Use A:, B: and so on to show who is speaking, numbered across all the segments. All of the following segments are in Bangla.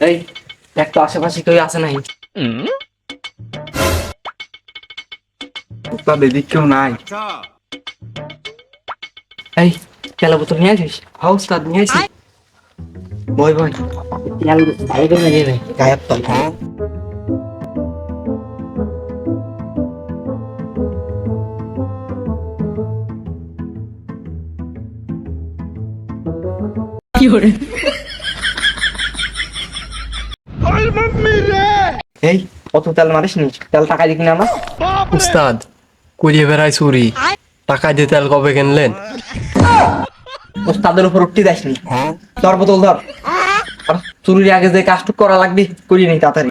A: এই দেখ তো আশেপাশে কেউ আছে নাই।
B: উস্তাদ এদিক কেউ নাই।
A: এই তেলা বোতল নিয়ে আসিস?
B: হ্যাঁ উস্তাদ নিয়ে আসি।
A: বই বই তেল ভালো করে নিয়ে নে গায়েব তল এই অত তেল মারিস নি তেল টাকা দিবি না আমার
C: উস্তাদ কুড়িয়ে বেড়াই চুরি। টাকা দিয়ে তেল কবে কিনলেন?
A: ওস্তাদের উপর উঠতে যাস ধর বোতল ধর। আর চুরির আগে যে কাজটুক করা লাগবে করি নি তাড়াতাড়ি।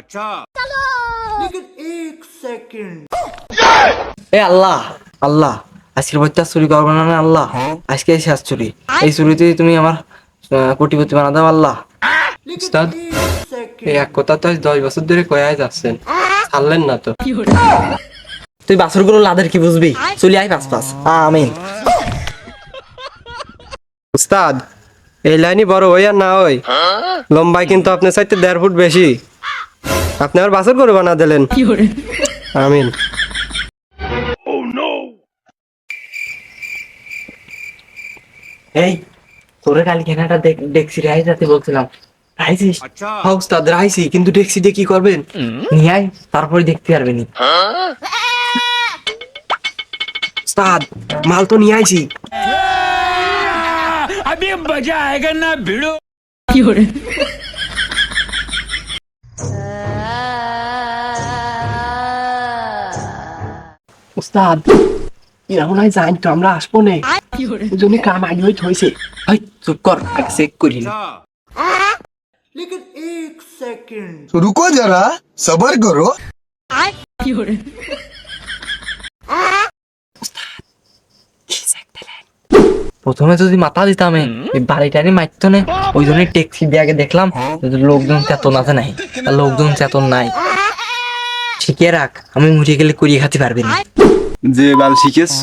A: এ আল্লাহ আল্লাহ আজকের বইটা চুরি করব না আল্লাহ। আজকে শেষ চুরি। এই চুরিতে তুমি আমার কোটিপতি বানা দাও আল্লাহ।
C: উস্তাদ এই এক কথা তো দশ বছর ধরে কয়াই যাচ্ছেন। ছাড়লেন না তো।
A: তুই বাছুরগুলো লাদের কি বুঝবি? চলি আই পাঁচ পাঁচ। আমিন।
C: উস্তাদ এই লাইনই বড় হই আর না হই। লম্বাই কিন্তু আপনার চাইতে দেড় ফুট বেশি। আপনি আর বাসর করে বানা দিলেন। আমিন।
A: এই তোরে কাল কেনাটা দেখছি রাইস রাতে বলছিলাম। রাইছিস
C: হ্যাঁ উস্তাদ রাইছি কিন্তু ট্যাক্সি দিয়ে কি করবেন।
A: নিয়ে আয় তারপরে দেখতে পারবি নি।
C: উস্তাদ মাল তো নিয়ে আইছি। উস্তাদ এরকম নয় জানি তো আমরা আসব নে। ওই জন্য কাম আগে হয়েছে
A: চুপ কর আগে চেক করি না।
D: रुको जरा सबर करो
A: প্রথমে যদি মাথা দিতাম এ, এই বাড়িটারই মারতো না ওই জন্য ট্যাক্সি দিয়ে আগে দেখলাম যে লোকজন চেতন আছে নাই আর লোকজন চেতন নাই শিখিয়ে রাখ আমি মুড়িয়ে গেলে করিয়ে খাতে পারবি না
B: যে বাল শিখেছ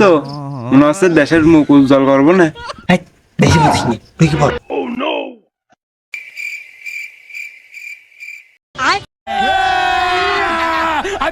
B: মনে হচ্ছে দেশের মুখ উজ্জ্বল করবো না
A: হাই বেশি বুঝিস নি তুই কি বল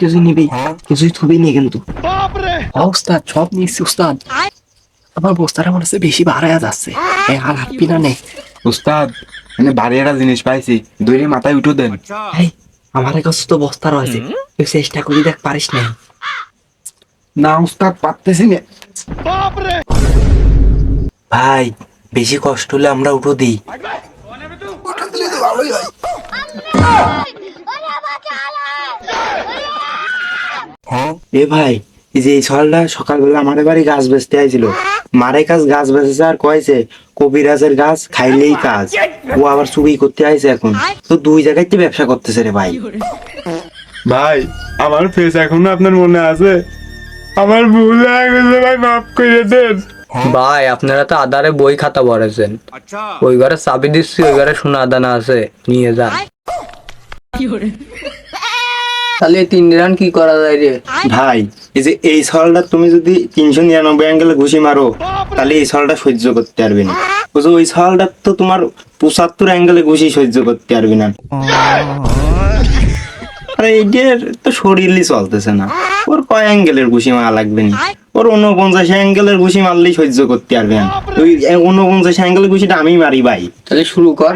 A: সব কিছু নিবি কিছুই থুবি নি কিন্তু।
C: হ্যাঁ উস্তাদ সব নিয়েছি উস্তাদ আমার বস্তাটা মনে হচ্ছে বেশি বাড়ায়া যাচ্ছে। আর হাঁটবি না নে
B: উস্তাদ মানে বাড়ি একটা জিনিস পাইছি দৈরে মাথায় উঠো দেন।
A: আমার কাছে তো বস্তা রয়েছে। তুই চেষ্টা করি দেখ পারিস না
B: না উস্তাদ পারতেছি না।
A: ভাই বেশি কষ্ট হলে আমরা উঠো দিই এ ভাই এই যে এই সকালটা সকালবেলা আমাদের বাড়ি গাছ বেচতে আইছিল। মারে কাজ গাছ বেচেছে আর কয়েছে কবিরাজের গাছ খাইলেই কাজ। ও আবার চুরি করতে আইছে এখন। তো দুই জায়গায় ব্যবসা করতেছে রে ভাই।
B: ভাই আমার ফেস এখনও আপনার মনে আছে? আমার ভুল হয়ে গেছে ভাই মাফ করে দেন।
C: ভাই আপনারা তো আদারে বই খাতা ভরেছেন। ওই ঘরে চাবি দিচ্ছি ওই ঘরে সোনা আদানা আছে নিয়ে যান। তাহলে তিন রান কি করা যায় রে?
A: ভাই এই যে এই সলটা তুমি যদি তিনশো নিরানব্বই অ্যাঙ্গেলে ঘুষি মারো তাহলে এই সলটা সহ্য করতে পারবে না। বুঝো ওই সলটা তো তোমার পঁচাত্তর অ্যাঙ্গেলে ঘুষি সহ্য করতে পারবে না। আরে এইটার তো শরীরই চলতেছে না। ওর কয় অ্যাঙ্গেলের ঘুষি মারা লাগবে না? ওর উনপঞ্চাশ অ্যাঙ্গেলের ঘুষি মারলেই সহ্য করতে পারবে না। ওই উনপঞ্চাশ অ্যাঙ্গেলের ঘুষিটা আমি মারি ভাই।
C: তাহলে শুরু কর।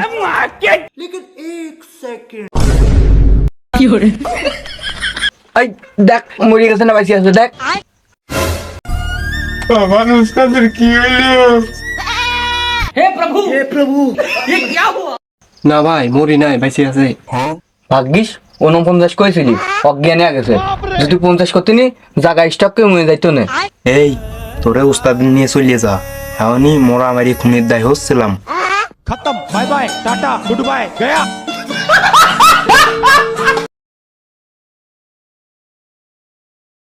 C: এই দেখ মরে গেছে না আছে দেখ।
B: কি হে প্রভু! হে প্রভু!
C: এ হুয়া না ভাই মরি নাই আছে হ্যাঁ? ভাগ্যিস কইছিলি অজ্ঞানে আগেছে যদি পঞ্চাশ করতিনি জায়গা স্টক কে মরে যাইতো না।
A: এই তোরে উস্তাদ নিয়ে চলিয়ে যা। হ্যাঁ নি মারি দায় হচ্ছিলাম।
E: খতম bye bye tata goodbye Gaya.